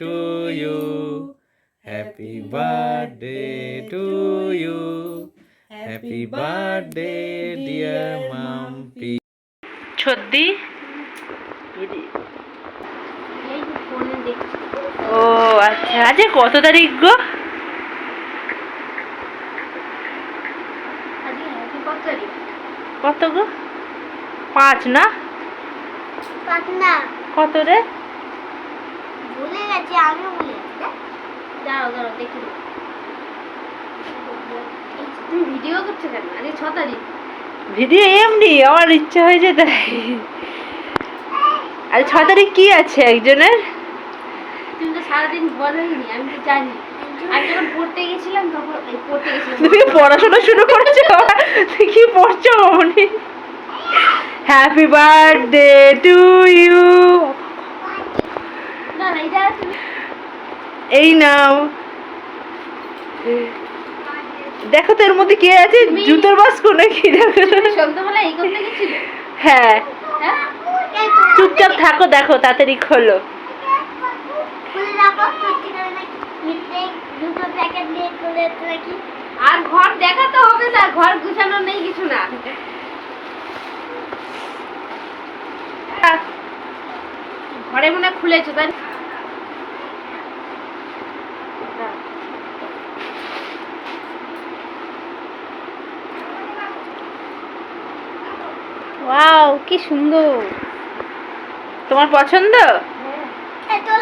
To you happy birthday to you happy birthday dear Mampi ছদ্দি? ও আচ্ছা। আজকে কত তারিখ গো? কত তারিখ? কত গো? পাঁচ না? কাটনা কত রে? ভুলে গেছি আমিও ভুলে গেছি দাঁড়াও দাঁড়াও দেখি তুমি ভিডিও করছ কেন? আজকে ছ তারিখ। ভিডিও এমনি আমার ইচ্ছা হয়েছে তাই। আরে ছ তারিখ কি আছে একজনের? তুমি তো সারাদিন বলোইনি আমি তো জানি। আমি যখন পড়তে গেছিলাম তখন পড়তে গেছিলাম। তুমি কি পড়াশোনা শুরু করেছ? তুমি কি পড়ছো হ্যাপি বার্থডে টু ইউ এই নাও। দেখো তো এর মধ্যে কে আছে? জুতোর বাস্ক নাকি? হ্যাঁ। হ্যাঁ? চুপচাপ থাকো দেখো তাড়াতাড়ি খোলো। আর ঘর দেখাতে হবে না ঘর গুছানো নেই কিছু না। ঘরে মনে খুলেছো তাই না? ওয়াও কি সুন্দর। তোমার পছন্দ? তো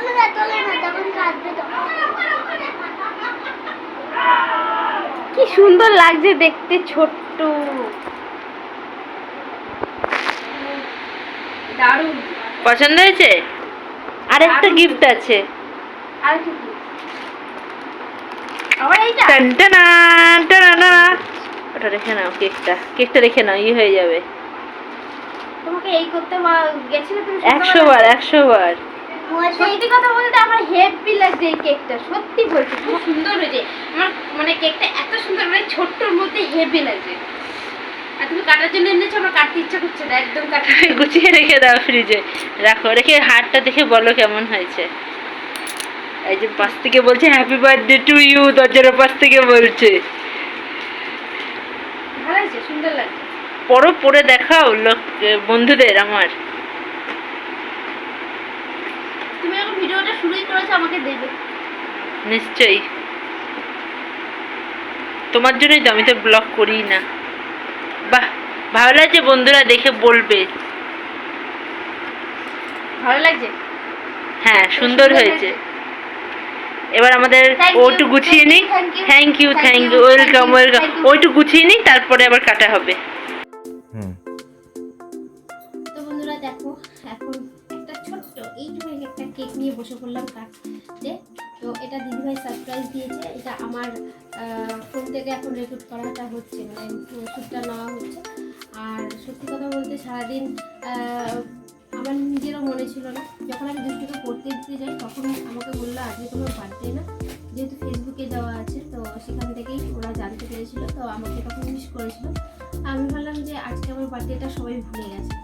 কি সুন্দর লাগছে দেখতে ছোট্ট। পছন্দ হয়েছে? আর একটা গিফট আছে। ওটা রেখে নাও কেকটা কেকটা রেখে নাও ই হয়ে যাবে। তোমাকে এই করতে গেছিলে তুমি একশো বার একশো বার সত্যি কথা বলতে আমার হেভি লাগছে এই কেকটা সত্যি বলছি খুব সুন্দর হয়েছে। আমার মানে কেকটা এত সুন্দর মানে ছোট্টর মধ্যে হেভি লাগছে আর তুমি কাটার জন্য এনেছো আমার কাটতে ইচ্ছা করছে না একদম কাটতে গুছিয়ে রেখে দাও ফ্রিজে রাখো রেখে হারটা দেখে বলো কেমন হয়েছে। এই যে পাশ থেকে বলছে হ্যাপি বার্থডে টু ইউ দরজার পাশ থেকে বলছে। ভালো হয়েছে? সুন্দর লাগছে? পরো পরে দেখাও লোক বন্ধুদের আমার। তুমি এখন ভিডিওটা শুরুই করেছ আমাকে দেবে। নিশ্চয়ই। তোমার জন্যই তো আমি তো ব্লগ করি না। বাহ ভালো লাগছে বন্ধুরা দেখে বলবে। ভালো লাগছে? হ্যাঁ সুন্দর হয়েছে। এবার আমাদের ওটু গুছিয়ে নিই। Thank you thank you welcome welcome ওইটু গুছিয়ে নিই তারপরে আবার কাটা হবে। কেক নিয়ে বসে পড়লাম কাটতে তো এটা দিদিভাই সারপ্রাইজ দিয়েছে। এটা আমার ফোন থেকে এখন রেকর্ড করাটা হচ্ছে মানে শ্যুটটা নেওয়া হচ্ছে। আর সত্যি কথা বলতে সারাদিন আমার নিজেরও মনে ছিল না। যখন আমি দুষ্টুকে পড়তে দিতে যাই, তখন আমাকে বলল, আজকে তোমার বার্থডে না? যেহেতু ফেসবুকে দেওয়া আছে, তো সেখান থেকেই ওরা জানতে পেরেছিল। তো আমাকে তখন উইশ করেছিল। আমি ভাবলাম যে আজকে আমার বার্থডেটা সবাই ভুলে গেছে।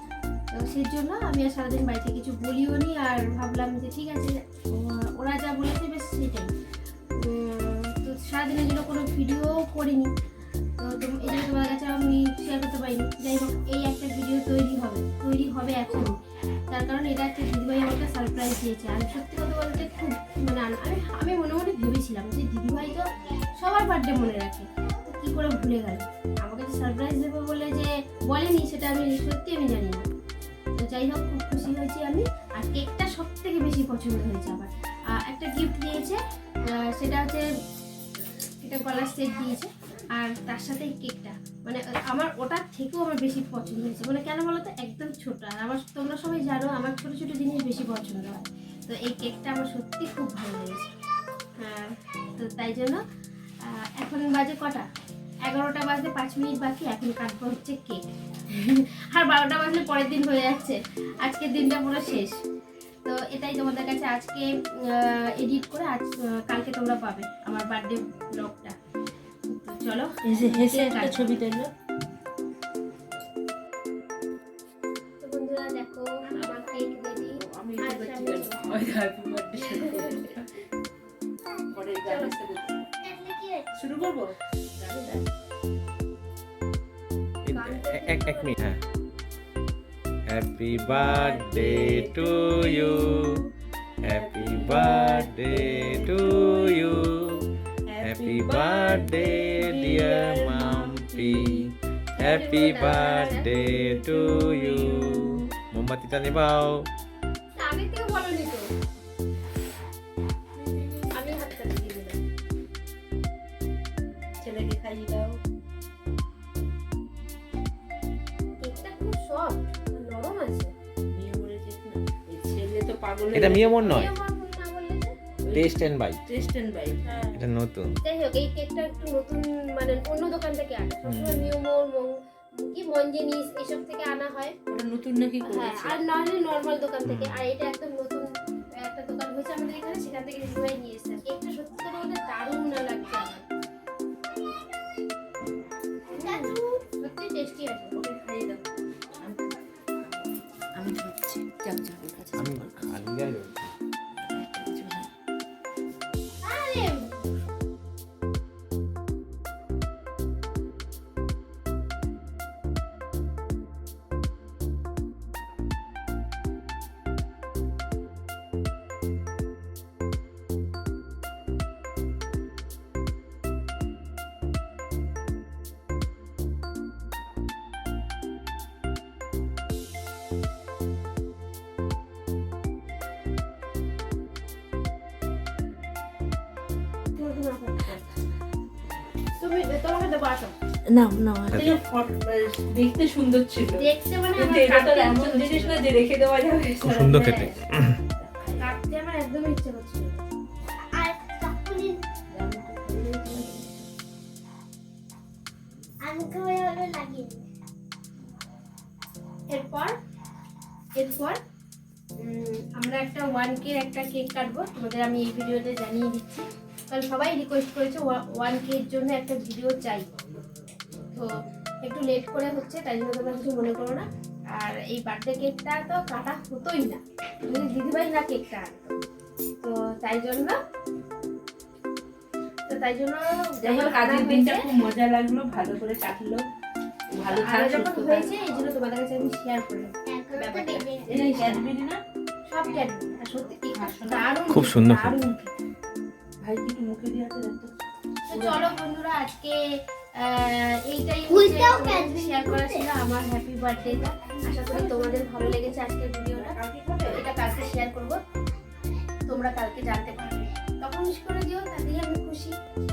তো সেই জন্য। আমি আর সারাদিন বাড়িতে কিছু বলিও নি, আর ভাবলাম যে ঠিক আছে ওরা যা বলেছে বেশ সেটাই। তো সারাদিনের জন্য কোনো ভিডিও করিনি। তো এই জন্য তোমার কাছে আমি শেয়ার করতে পারিনি। যাই হোক, এই একটা ভিডিও তৈরি হবে তৈরি হবে এখন তার কারণ এটা একটা দিদিভাই আমাকে সারপ্রাইজ দিয়েছে। আর সত্যি কথা বলতে খুব মানে আমি আমি মনে মনে ভেবেছিলাম যে দিদিভাই তো সবার বার্থডে মনে রাখে। তো কী করে ভুলে গেল? আমাকে যে সারপ্রাইজ দেবে বলে যে বলেনি, সেটা আমি সত্যি আমি জানি না। তো যাই হোক, খুব খুশি হয়েছি আমি। আর কেকটা সব থেকে বেশি পছন্দ হয়েছে আমার। একটা গিফট দিয়েছে সেটা হচ্ছে একটা গলার সেট দিয়েছে। আর তার সাথে কেকটা। মানে আমার ওটার থেকেও আমার বেশি পছন্দ হয়েছে। মানে কেন বলো তো একদম ছোট। আর আমার, তোমরা সবাই জানো, আমার ছোট ছোট জিনিস বেশি পছন্দ হয়। তো এই কেকটা আমার সত্যি খুব ভালো লেগেছে। হ্যাঁ তো তাই জন্য এখন বাজে কটা? এগারোটা বাজতে পাঁচ মিনিট বাকি এখন কাটবো হচ্ছে কেক। আর বারোটা বাজলে পরের দিন হয়ে যাচ্ছে। আজকের দিনটা পুরো শেষ। তো এটাই তোমাদের কাছে আজকে এডিট করে আজ কালকে তোমরা পাবে আমার বার্থডে ব্লগটা চলো ছবি তুললো এক এক মিনিট হ্যাঁ। Happy birthday to you happy birthday to you happy birthday dear Mampi happy birthday to you মোমবাতিটা নেবাও পাগল এটা মিয়মর নয়। মনে? Taste and bite taste and bite হ্যাঁ। এটা নতুন। যাই হোক এই কেকটা একটু নতুন মানে অন্য দোকান থেকে আনা। সবসময় মিওমোর মং- কি মন মঞ্জেনিস এসব থেকে আনা হয়। ওটা নতুন নাকি হ্যাঁ করেছে? আর নাহলে নর্মাল দোকান থেকে। আর এটা একদম নতুন একটা দোকান হয়েছে আমাদের এখানে সেখান থেকে নিয়ে এসেছে। কেকটা সত্যি করে বলতে দারুণ না লাগছে। নাও নাও এটা দেখতে সুন্দর ছিল। দেখতে মানে আমার এটা তো এমন জিনিস না যে রেখে দেওয়া যাবে। খুব সুন্দর খেতে। কাটতে আমার একদমই ইচ্ছে করছিল আর তখনই আমি খুবই ভালো লাগিয়ে এরপর এরপর উম, আমরা একটা ওয়ান কে একটা কেক কাটবো। তোমাদের আমি এই ভিডিওতে জানিয়ে দিচ্ছি। কারণ সবাই রিকোয়েস্ট করেছে ওয়ান কে এর জন্য একটা ভিডিও চাই তো একটু লেট করে হচ্ছে তাই জন্য তোমরা কিছু মনে করো না আর এই বার্থডে কেকটা তো কাটা হতোই না যদি দিদিভাই না কেকটা আনতো তো তাই জন্য তো তাই দিনটা খুব মজা লাগল ভালো করে কাটলো ভালো আর যখন হয়েছে এই জন্য তোমাদের কাছে আমি শেয়ার করলাম এখনও তো ব্যাপারটা। দেবে ক্যাডবেরি না সব জানি আর সত্যি কেকটা আসলে দারুণ খুব সুন্দর। ভাই কি মুখে দিয়ে আছে দেখো তো চলো বন্ধুরা আজকে আহ, এইটাই শেয়ার করা ছিল আমার হ্যাপি বার্থডেটা আশা করি তোমাদের ভালো লেগেছে আজকের ভিডিওটা। এটা কালকে শেয়ার করব। তোমরা কালকে জানতে পারবে। তখন উইশ করে দিও তাড়াতাড়ি